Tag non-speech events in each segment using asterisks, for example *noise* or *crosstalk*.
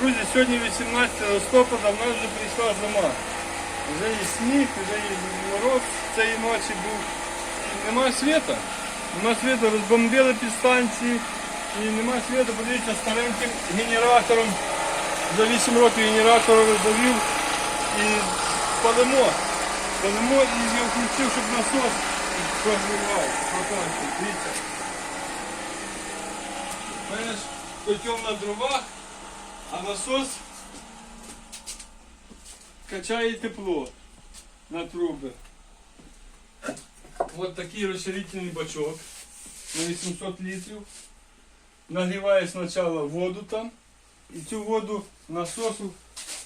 Друзі, сьогодні 18 листопада, в нас вже прийшла зима. Вже є сніг, вже є мороз цієї ночі був. І нема світа. Нема світу, розбомбили підстанції і нема світу, подивіться, стареньким генератором. За 8 років генератор роздавив і палимо. Палимо і я включив, щоб насос прогрівав. Протончик, дивіться. У мене ж котел на дровах, А насос качає тепло на труби. Ось такий розширительний бачок на 800 літрів. Нагріває спочатку воду там і цю воду насосу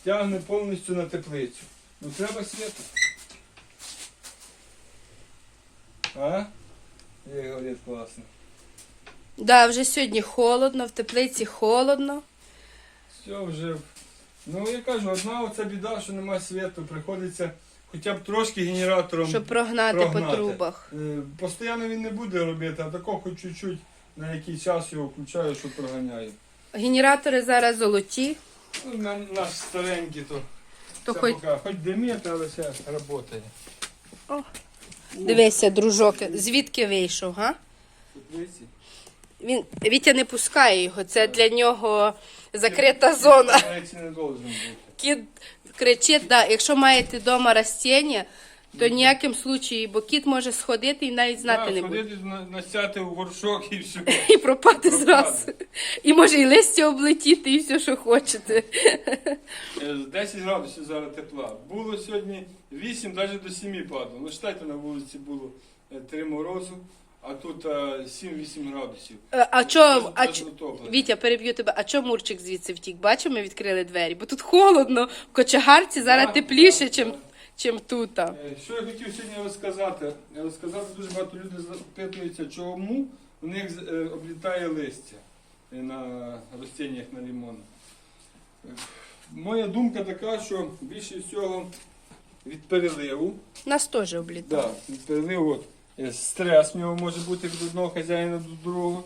тягне повністю на теплицю. Ну треба світу. А? Є, говорить, класно. Да, вже сьогодні холодно, в теплиці холодно. Все вже. Ну я кажу, одна оця біда, що немає світу, приходиться хоча б трошки генератором. Щоб прогнати, Прогнати. по трубах. Е, Постійно він не буде робити, а тако хоч чуть-чуть на який час його включаю, що проганяю. Генератори зараз золоті, Ну, на, наш старенький, то, то хоч поки, хоч димить, але все працює. О. дивися, дружок, звідки вийшов, га? Він Вітя не пускає його, це для нього закрита зона. Кіт кричить, да, якщо маєте вдома растіння, то ніяким случаї, бо кіт може сходити і навіть знати не буде. Ходити на- настяти в горшок і все. *laughs* І пропати зразу. І може і листя облетіти, і все, що хочете. Е, 10 градусів зараз тепла. Було сьогодні 8, навіть до 7 падало. Ну, читайте, на вулиці було 3 морозу, а тут е, 7-8 градусів. Е, А чо, а чо. Вітя, переб'ю тебе, а чо Мурчик звідси втік? Бачив, ми відкрили двері, бо тут холодно, в кочегарці зараз Да, тепліше, да, чим, тут. Е, Що я хотів сьогодні розказати? Розказати дуже багато людей запитуються, чому у них е, облітає листя е, на рослиннях на лимон. Е, Моя думка така, що більше всього від переливу. Нас теж облітало. Да, від переливу от, е, стрес в нього може бути від одного хазяїна до другого.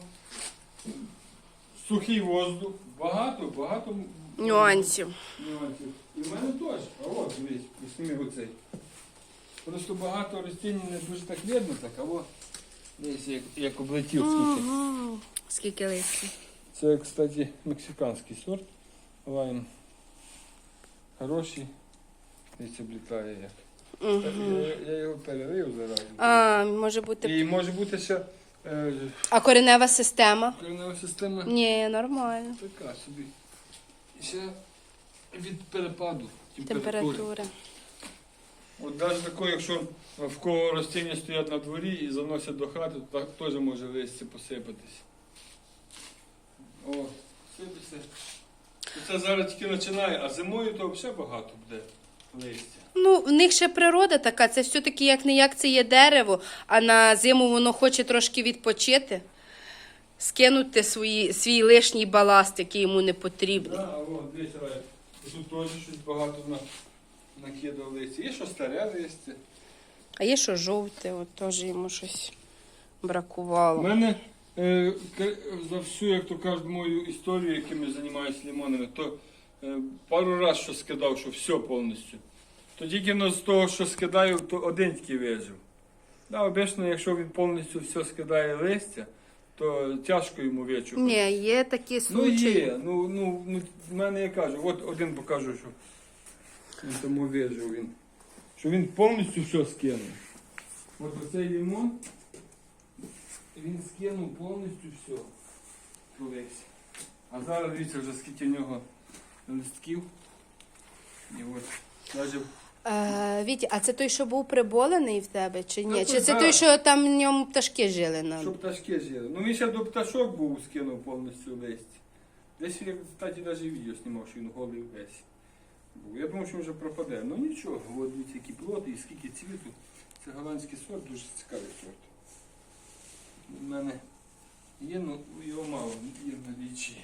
Сухий воздух. Багато, багато Нюансів. нюансів. І в мене теж. А от дивись, візьми оцей. Просто багато рослин не дуже так видно, так, а от десь як, як облетів скільки. Мгм. Скільки листя. Це, кстати, мексиканський сорт. Лайм. Хороший. Десь облітає як. Я, я його перерив зараз. А, може бути. І може бути ще е, А коренева система? коренева система Ні, нормально. така собі. І ще від перепаду температури. Температура. От навіть таке, якщо в кого рослиння стоять на дворі і заносять до хати, то так теж може листя посипатись. О, сипеться. Це зараз тільки починає, а зимою то взагалі багато буде листя. Ну, в них ще природа така, це все-таки як не як це є дерево, а на зиму воно хоче трошки відпочити, скинути свої, свій лишній баласт, який йому не потрібний. Да, от, дивіться, Рая, тут теж щось багато на, накидав листя. Є що старе листя. А є що жовте, от теж йому щось бракувало. У мене е, за всю, як то кажуть, мою історію, якими займаюся лимонами, то пару разів що скидав, що все повністю. То тільки ну, з того, що скидаю, то один тільки вижив. Да, обично, якщо він повністю все скидає листя, то тяжко йому вичухати. Ні, є такі Ну є, ну, ну, ну в мене я кажу, от один покажу, що він тому вижив він. Що він повністю все скинув. От оцей лимон, він скинув повністю все. Колись. А зараз дивіться вже скільки в нього листків. І от навіть Е, Вітя, а це той, що був приболений в тебе, чи ні? Ну, Чи то це да. той, що там в ньому пташки жили? На... щоб пташки жили. Ну він ще до пташок був скинув повністю листя. Десь я, кстати, навіть відео знімав, що він голий весь. був. Я думав, що він вже пропаде. Ну нічого, от дивіться, які плоти і скільки цвіту. Це голландський сорт, дуже цікавий сорт. У мене є, ну його мало, є в налічі.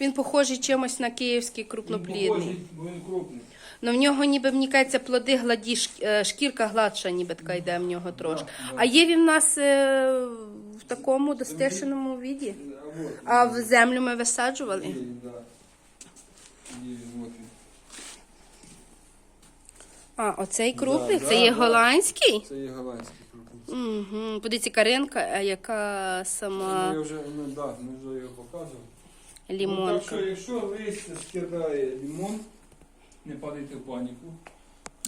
Він похожий чимось на київський Він крупноплідний. похожий, він крупний. Ну в нього ніби мені кажеться, плоди гладі, е, шкірка гладша, ніби така йде в нього трошки. Да, да. А є він в нас е, в такому достишеному віді. А, в землю ми висаджували? А, оцей крупний, Да, це да, є да. голландський? Це є голландський крупниць. Угу. Подивіться, Каренка, а яка Ми сама вже, ну, да, ми вже його показували. Ну, так що, якщо листя скидає лимон, не падайте в паніку.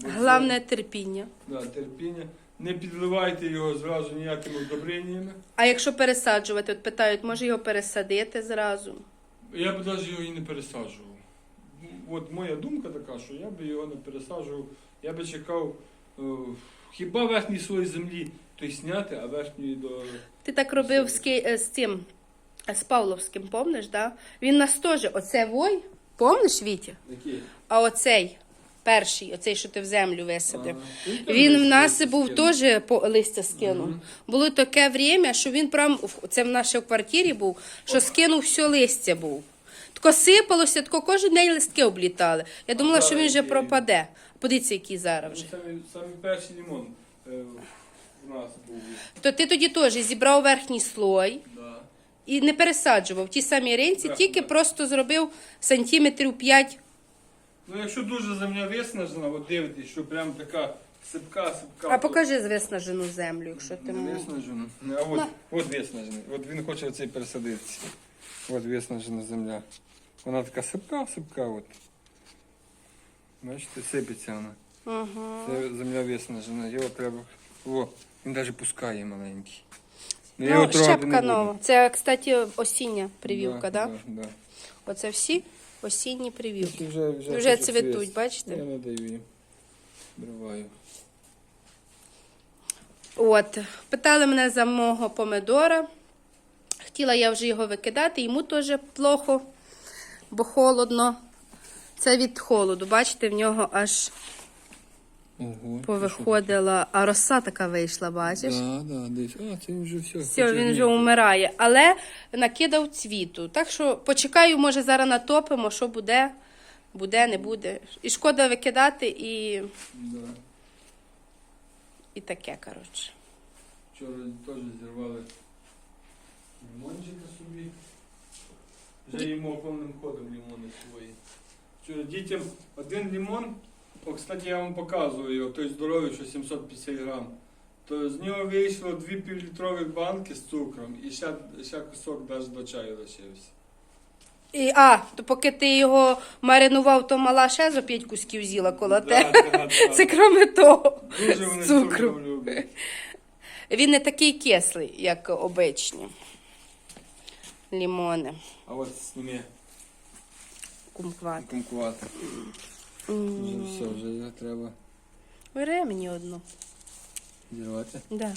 Бо Головне терпіння. Да, терпіння. Не підливайте його зразу ніякими удобреннями. А якщо пересаджувати, от питають, може його пересадити зразу? Я б навіть його і не пересаджував. От моя думка така, що я би його не пересаджував. Я би чекав е, хіба верхній слой землі той зняти, а верхньої до. Ти так робив з, Ки- е, з цим, з Павловським, помниш, да? Він нас теж, оце вой, помниш, Вітя? Який? А оцей, перший, оцей, що ти в землю висадив. Він в нас був теж по листя скинув. Було таке время, що він прям це в нашій квартирі був, що скинув все листя був. Тако сипалося, тако кожен день листки облітали. Я думала, що він вже пропаде. Подивіться, який зараз вже. Самі, самі перший лимон е, в нас був. То ти тоді теж зібрав верхній слой. І не пересаджував ті самі ринці, Так, тільки так. просто зробив сантиметрів 5. Ну якщо дуже земля виснажена, от дивитесь, що прям така сипка, сипка. А покажи виснажену землю, якщо ти Не м- виснажена. А от, от виснажений. От він хоче оцей пересадитися. От виснажена земля. Вона така сипка, сипка. От. Бачите, сипеться вона. Це земля виснажена. Його треба. О, він навіть пускає маленький. Ну, щепка нова. Це, кстати, осіння прививка, да? так? Да, да. Оце всі осінні прививки. Тільки Вже, вже, Вже цвітуть, цвіст. бачите? Я не даю їм. Бриваю. От, питали мене за мого помидора. Хотіла я вже його викидати, йому теж плохо, бо холодно. Це від холоду. Бачите, в нього аж Ого. повиходила, а роса така вийшла, бачиш? Да, да, десь. А, це вже все. Все, він вже умирає, але накидав цвіту. Так що почекаю, може зараз натопимо, що буде, буде, не буде. І шкода викидати, і, Да. і таке, коротше. Вчора теж зірвали лимончика собі. Вже їмо повним ходом лимони свої. Вчора дітям один лимон, о, кстати, я вам показую його, той здоровий, що 750 грам. То з нього вийшло дві півлітрових банки з цукром і ще, ще кусок навіть до чаю лишився. І, а, то поки ти його маринував, то мала ще за п'ять кусків з'їла коло те. Да, да, да. *laughs* Це кроме того. Дуже вони з цукром цукром. люблять. Він не такий кислий, як обичні. Лімони. А от сніми Кумкват. кумкувати. Вже все, вже його треба Бери мені одну. зірвати. Да.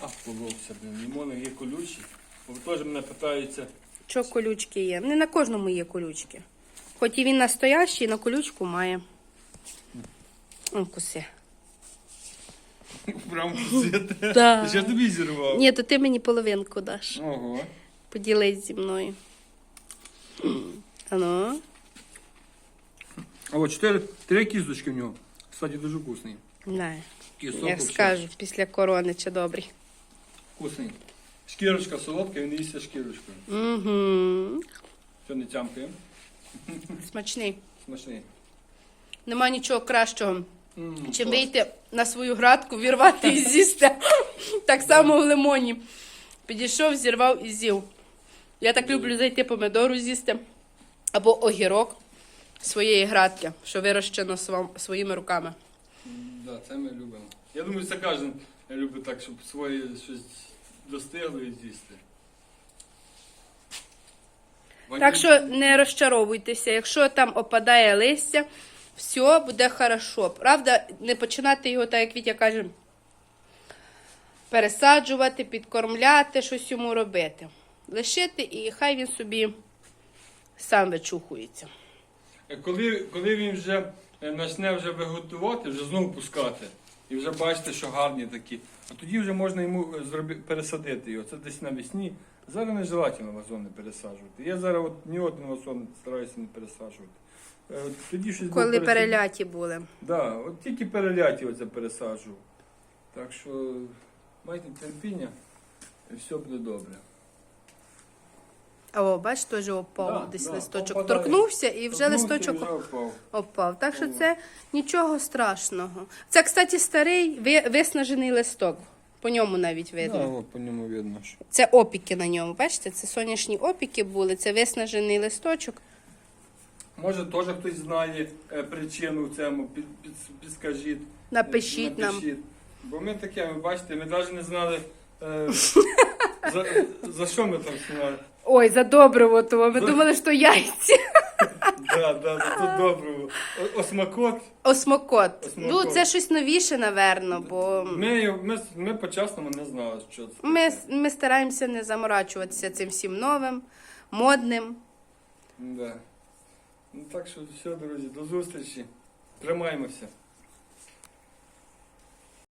А, побовся, блін. Лимони є колючі. Бо теж мене питаються. Що колючки є? Не на кожному є колючки. Хоч і він настоящий, на колючку має. М, Куси. *laughs* Прям кусити. Да. Ще тобі зірвав. Ні, то ти мені половинку даш. Ого. Поділись зі мною. Ану. А от чотири, три кісточки в нього. Кстати, дуже вкусний. Не. Кісток Як вообще скажу, після корони чи добрий. Вкусний. Шкірочка солодка, він їсться шкірочкою. Угу. Що не тямкає. Смачний. Смачний. Нема нічого кращого, М, чим клас. вийти на свою градку, вірвати і з'їсти. Так само в лимоні. Підійшов, зірвав і з'їв. Я так люблю зайти помидору з'їсти або огірок своєї градки, що вирощено своїми руками. Да, це ми любимо. Я думаю, це кожен любить так, щоб своє щось достигло і з'їсти. Так що не розчаровуйтеся, якщо там опадає листя, все буде хорошо. Правда, не починати його, так як Вітя каже, пересаджувати, підкормляти, щось йому робити. Лишити і хай він собі сам вичухується. Коли, коли він вже е, почне вже виготувати, вже знову пускати. І вже бачите, що гарні такі. А тоді вже можна йому е, зроби, пересадити його. Це десь навесні. Зараз не желательно вазони пересаджувати. Я зараз от ні один вазон стараюся не пересаджувати. Е, Тоді щось Коли було переляті були. Да, от тільки переляті оце пересаджував. Так що майте терпіння і все буде добре. О, бач, теж опав Да, десь да, листочок. попадає. Торкнувся і вже Торкнувся, листочок і вже впав. опав. Так що це нічого страшного. Це, кстати, старий виснажений листок. По ньому навіть видно. Да, от по ньому видно, що. Це опіки на ньому. Бачите, це сонячні опіки були, це виснажений листочок. Може, теж хтось знає е, причину цьому, під, під, підскажіть. Напишіть нам. Бо ми таке, ви бачите, ми навіть не знали, е, *laughs* за, за що ми там знали. Ой, за добриво того. Ми думали, що яйця. Да, да, да, тут добре. О- Осмакот. Осмокот. Осмокот. Ну, це щось новіше, напевно, бо Ми, ми, ми по-чесному не знали, що це. ми, ми стараємося не заморачуватися цим всім новим, модним. Да. Ну, так що все, друзі, до зустрічі. Тримаємося.